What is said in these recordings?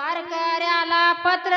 वारकऱ्याला पत्र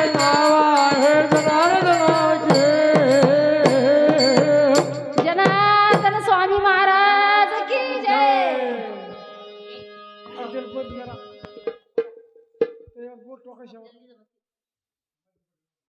不行。